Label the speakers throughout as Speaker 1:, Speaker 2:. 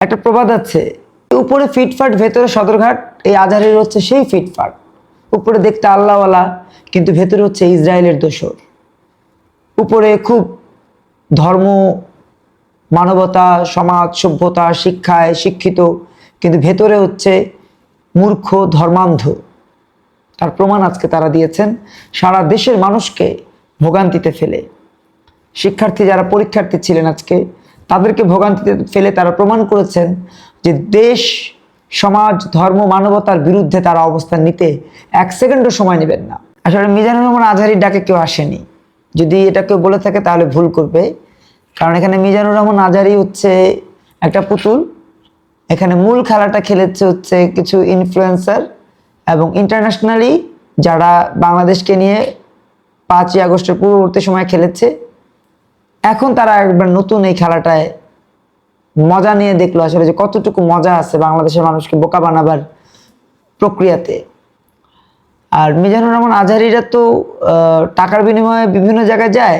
Speaker 1: একটা প্রবাদ আছে উপরে ফিটফাট ভেতরে সদরঘাট, এই আজহারের হচ্ছে সেই ফিটফাট উপরে দেখতে আল্লাহওয়ালা, কিন্তু ভেতরে হচ্ছে ইসরায়েলের দোসর। উপরে খুব ধর্ম, মানবতা, সমাজ, সভ্যতা, শিক্ষায় শিক্ষিত, কিন্তু ভেতরে হচ্ছে মূর্খ, ধর্মান্ধ। তার প্রমাণ আজকে তারা দিয়েছেন, সারা দেশের মানুষকে ভোগান্তিতে ফেলে। শিক্ষার্থী যারা পরীক্ষার্থী ছিলেন আজকে তাদেরকে ভোগান্তিতে ফেলে তারা প্রমাণ করেছেন যে দেশ, সমাজ, ধর্ম, মানবতার বিরুদ্ধে তারা অবস্থান নিতে এক সেকেন্ডও সময় নেবেন না। আসলে মিজানুর রহমান আজহারির ডাকে কেউ আসেনি। যদি এটা কেউ বলে থাকে তাহলে ভুল করবে। কারণ এখানে মিজানুর রহমান আজহারি হচ্ছে একটা পুতুল। এখানে মূল খেলাটা খেলেছে হচ্ছে কিছু ইনফ্লুয়েন্সার এবং ইন্টারন্যাশনালি যারা বাংলাদেশকে নিয়ে পাঁচই আগস্টের পূর্ববর্তী সময় খেলেছে এখন তারা একবার নতুন এই খেলাটায় মজা নিয়ে দেখল আসলে যে কতটুকু মজা আছে বাংলাদেশের মানুষকে বোকা বানাবার প্রক্রিয়াতে। আর মিজানুর রহমান আজহারিরা তো টাকার বিনিময়ে বিভিন্ন জায়গায় যায়।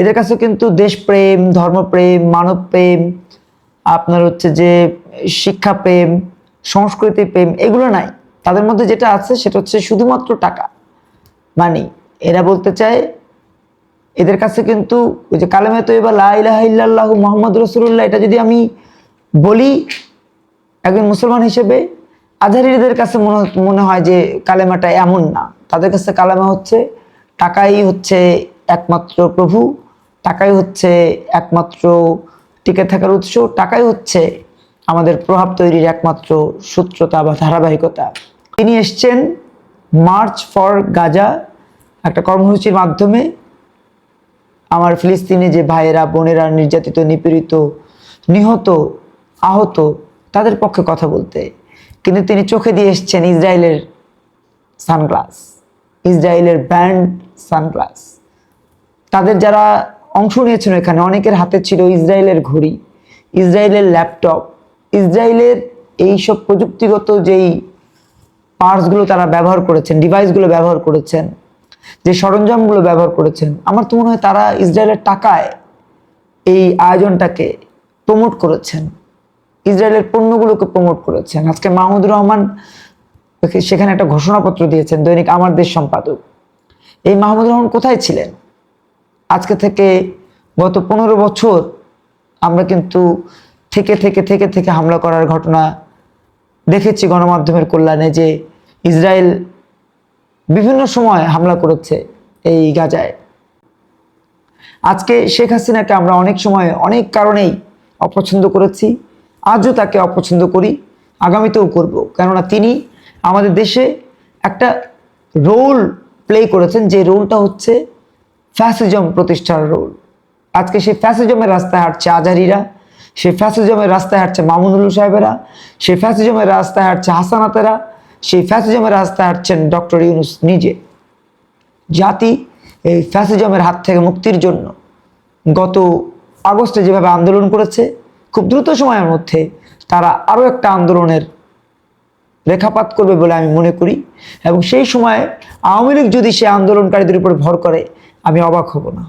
Speaker 1: এদের কাছে কিন্তু দেশপ্রেম, ধর্মপ্রেম মানব প্রেম আপনার হচ্ছে যে শিক্ষা প্রেম সংস্কৃতি প্রেম এগুলো নাই। তাদের মধ্যে যেটা আছে সেটা হচ্ছে শুধুমাত্র টাকা মানি এরা বলতে চায় এদের কাছে কিন্তু ওই যে কালেমে তো এবার লাহ মোহাম্মদ রসুল্লাহ এটা যদি আমি বলি একজন মুসলমান হিসেবে আজহারিদের কাছে মনে মনে হয় যে কালেমাটা এমন না। তাদের কাছে কালেমা হচ্ছে, টাকাই হচ্ছে একমাত্র প্রভু, টাকাই হচ্ছে একমাত্র টিকে থাকার উৎস, টাকাই হচ্ছে আমাদের প্রভাব তৈরির একমাত্র সূত্রতা বা ধারাবাহিকতা। তিনি এসছেন মার্চ ফর গাজা, একটা কর্মসূচির মাধ্যমে। আমার ফিলিস্তিনে যে ভাইয়েরা, বোনেরা নির্যাতিত, নিপীড়িত, নিহত, আহত, তাদের পক্ষে কথা বলতে। কিন্তু তিনি চোখে দিয়ে এসছেন ইসরায়েলের সানগ্লাস, ইসরায়েলের ব্যান্ড সানগ্লাস। তাদের যারা অংশ নিয়েছিল এখানে অনেকের হাতে ছিল ইসরায়েলের ঘড়ি, ইসরায়েলের ল্যাপটপ, ইসরায়েলের এইসব প্রযুক্তিগত যেই পার্টসগুলো তারা ব্যবহার করেছেন ডিভাইসগুলো ব্যবহার করেছেন যে সরঞ্জামগুলো ব্যবহার করেছেন, আমার তো মনে হয় তারা ইসরায়েলের টাকায় এই আয়োজনটাকে প্রমোট করেছেন। ইসরায়েলের পণ্যগুলোকে প্রমোট করেছেন। আজকে মাহমুদুর রহমান সেখানে একটা ঘোষণাপত্র দিয়েছেন, দৈনিক আমার দেশ সম্পাদক। এই মাহমুদুর রহমান কোথায় ছিলেন? আজকে থেকে গত পনেরো বছর আমরা কিন্তু থেকে থেকে থেকে থেকে হামলা করার ঘটনা দেখেছি গণমাধ্যমের কল্যাণে যে ইসরায়েল বিভিন্ন সময় হামলা করেছে এই গাজায়। আজকে শেখ হাসিনাকে আমরা অনেক সময় অনেক কারণেই অপছন্দ করেছি, আজও তাকে অপছন্দ করি, আগামীতেও করব। কেননা তিনি আমাদের দেশে একটা রোল প্লে করেছেন, যে রোলটা হচ্ছে ফ্যাসিজম প্রতিষ্ঠার রোল আজকে সেই ফ্যাসিজমের রাস্তায় হাঁটছে আজারিরা সেই ফ্যাসিজমের রাস্তায় হাঁটছে মামুনুল সাহেবেরা সেই ফ্যাসিজমের রাস্তায় হাঁটছে হাসানাতেরা সেই ফ্যাসিজমের রাস্তায় হাঁটছেন ডক্টর ইউনুস নিজে। জাতি এই ফ্যাসিজমের হাত থেকে মুক্তির জন্য গত আগস্টে যেভাবে আন্দোলন করেছে, খুব দ্রুত সময়ের মধ্যে তারা আরও একটা আন্দোলনের রেখাপাত করবে বলে আমি মনে করি এবং সেই সময়ে আওয়ামী লীগ যদি সে আন্দোলনকারীদের উপর ভর করে, আমি অবাক হব না।